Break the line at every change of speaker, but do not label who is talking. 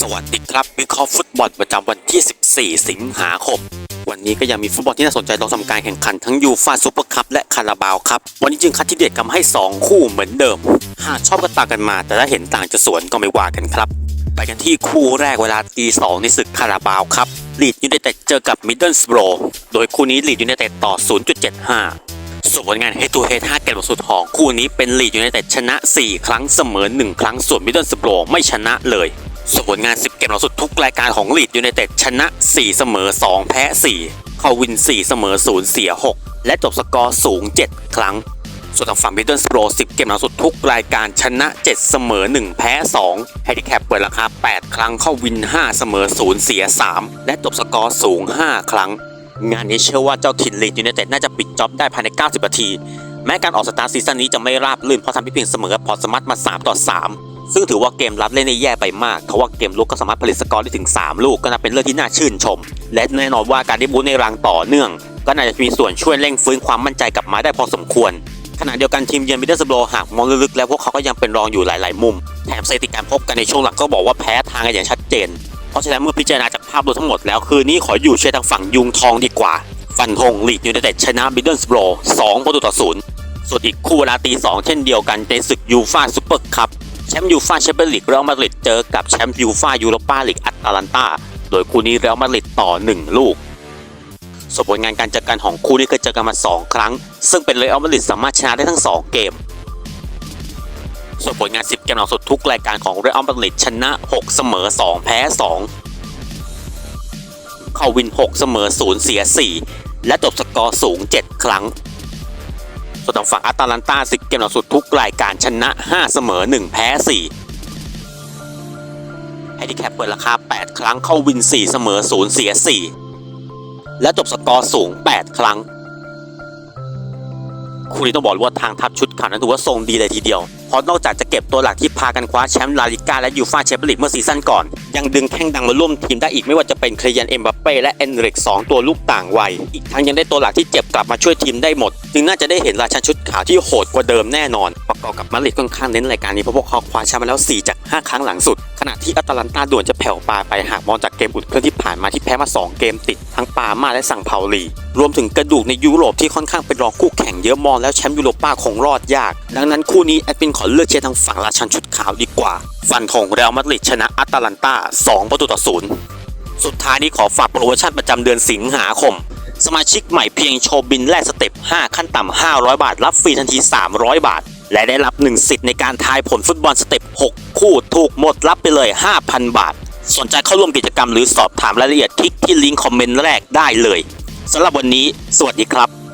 สวัสดีครับวิเคราะห์ฟุตบอลประจำวันที่ 14 สิงหาคม วันนี้ก็ยังมีฟุตบอลที่น่าสนใจรอทำการแข่งขันทั้งยูฟาซูเปอร์คัพและคาราบาวครับ วันนี้จึงคัดที่เด็ดกำให้ 2 คู่เหมือนเดิม หากชอบก็ตามกันมา แต่ถ้าเห็นต่างจะสวนก็ไม่ว่ากันครับ ไปกันที่คู่แรกเวลาตีสองในศึกคาราบาวครับลีดยูไนเต็ดเจอกับมิดเดิลสโบรโดยคู่นี้ลีดยูไนเต็ดต่อ 0.75 ส่วนผลงาน head to head 5เกมสุดของคู่นี้เป็นลีดยูไนเต็ดชนะ 4 ครั้งเสมอ 1 ครั้งส่วนมิดเดิลสโบรไม่ชนะเลย ส่วนผลงาน 10 เกมหลังสุดทุกรายการของลีดยูไนเต็ดชนะ 4 เสมอ 2 แพ้ 4 เข้าวิน 4 เสมอ 0 เสีย 6 และจบสกอร์สูง 7 ครั้ง ส่วนทางฝั่งมิดเดิลสโบร10 เกมหลังสุดทุกรายการชนะ 7 เสมอ 1 แพ้ 2 แฮนดิแคปเปิดราคา 8 ครั้งเข้าวิน 5 เสมอ 0 เสีย 3 และจบสกอร์สูง 5 ครั้ง งานนี้เชื่อว่าเจ้าถิ่นลีดยูไนเต็ดน่าจะปิดจ็อบได้ภายใน 90 นาที แม้การออกสตาร์ทซีซั่นนี้จะไม่ราบรื่นเพราะทำให้เพียงเสมอพอสมัตมา 3 ต่อ 3 ซึ่งถือว่าเกมรับเล่นได้แย่ไปมากเพราะว่าเกมลุกก็สามารถผลิตสกอร์ได้ถึง 3 ลูกก็นับเป็นเรื่องที่น่าชื่นชม และแน่นอนว่าการได้บูทในรังต่อเนื่อง ก็น่าจะมีส่วนช่วยเร่งฟื้นความมั่นใจกลับมาได้พอสมควรขณะเดียวกันทีมเยือนมิดเดิลสโบรหากมองลึกๆแล้วพวกเขาก็ยังเป็นรองอยู่หลาย ๆ มุม แถมสถิติการพบกันในช่วงหลังก็บอกว่าแพ้ทางกันอย่างชัดเจน เพราะฉะนั้นเมื่อพิจารณาจากภาพรวมทั้งหมดแล้วคืนนี้ขออยู่เชียร์ทางฝั่งยุงทองดีกว่า ฟันธงลีดยูไนเต็ดชนะมิดเดิลสโบร2ประตูต่อศูนย์ส่วนอีกคู่เวลาตี2เช่นเดียวกันในศึกยูฟ่าซูเปอร์คัพ แชมป์ยูฟ่าแชมเปี้ยนลีกเรอัลมาดริดเจอกับแชมป์ยูฟ่ายูโรปาลีกอัตแลนตาโดยคู่นี้เรอัลมาดริดต่อ 1 ลูกส่วนผลงานการเจอกันของคู่นี้เคยเจอกันมา 2 ครั้ง ซึ่งเป็นเรอัลมาดริดสามารถชนะได้ทั้ง 2 เกม ส่วนผลงาน 10 เกมหลังสุดทุกรายการของเรอัลมาดริดชนะ 6 เสมอ 2 แพ้ 2 เข้าวิน 6 เสมอ 0 เสีย 4 และจบสกอร์สูง 7 ครั้ง ส่วนทางฝั่งอัตแลนตา10 เกมหลังสุดทุกรายการชนะ 5 เสมอ 1 แพ้ 4ไฮดิแคปเปิดราคา 8 ครั้งเข้าวิน 4 เสมอ 0 เสีย 4 และจบสกอร์สูง 8 ครั้ง คุณต้องบอกว่าทางทัพชุดขาวนั้นถือว่าทรงดีเลยทีเดียว เพราะนอกจากจะเก็บตัวหลักที่พากันคว้าแชมป์ลาลิก้าและยูฟ่าแชมเปี้ยนลีกเมื่อซีซั่นก่อน ยังดึงแข้งดังมาร่วมทีมได้อีกไม่ว่าจะเป็นเคลยันเอ็มบัปเป้และเอนริกสองตัวลูกต่างวัย อีกทั้งยังได้ตัวหลักที่เจ็บกลับมาช่วยทีมได้หมด จึงน่าจะได้เห็นราชันชุดขาวที่โหดกว่าเดิมแน่นอน ประกอบกับมาดริดค่อนข้างเน้นรายการนี้เพราะพวกเขาคว้าแชมป์มาแล้ว 4 จาก 5 ครั้งหลังสุด ณะที่อัตแลนตาด่วนจะแผ่วปลายไปหากมองจากเกมอุ่นเครื่องที่ผ่านมาที่แพ้มา 2 เกมติด ทั้งปามาและสังเปาลี รวมถึงกระดูกในยุโรปที่ค่อนข้างเป็นรองคู่แข่งเยอะมองแล้วแชมป์ยุโรป้าคงรอดยาก ดังนั้นคู่นี้แอดมินขอเลือกเชียร์ทางฝั่งราชันชุดขาวดีกว่า ฟันธงเรอัลมาดริดชนะอัตแลนตา2 ประตูต่อศูนย์สุดท้ายนี้ขอฝากโปรโมชั่นประจำเดือนสิงหาคมสมาชิกใหม่เพียงโชว์บินแลกสเต็ป 5 ขั้นต่ำ 500 บาท รับฟรีทันที 300 บาท และได้รับ1สิทธิ์ในการทายผลฟุตบอลสเต็ป 6 คู่ถูกหมดรับไปเลย 5,000 บาท สนใจเข้าร่วมกิจกรรมหรือสอบถามรายละเอียดคลิกที่ลิงก์คอมเมนต์แรกได้เลยสำหรับวันนี้ สวัสดีครับ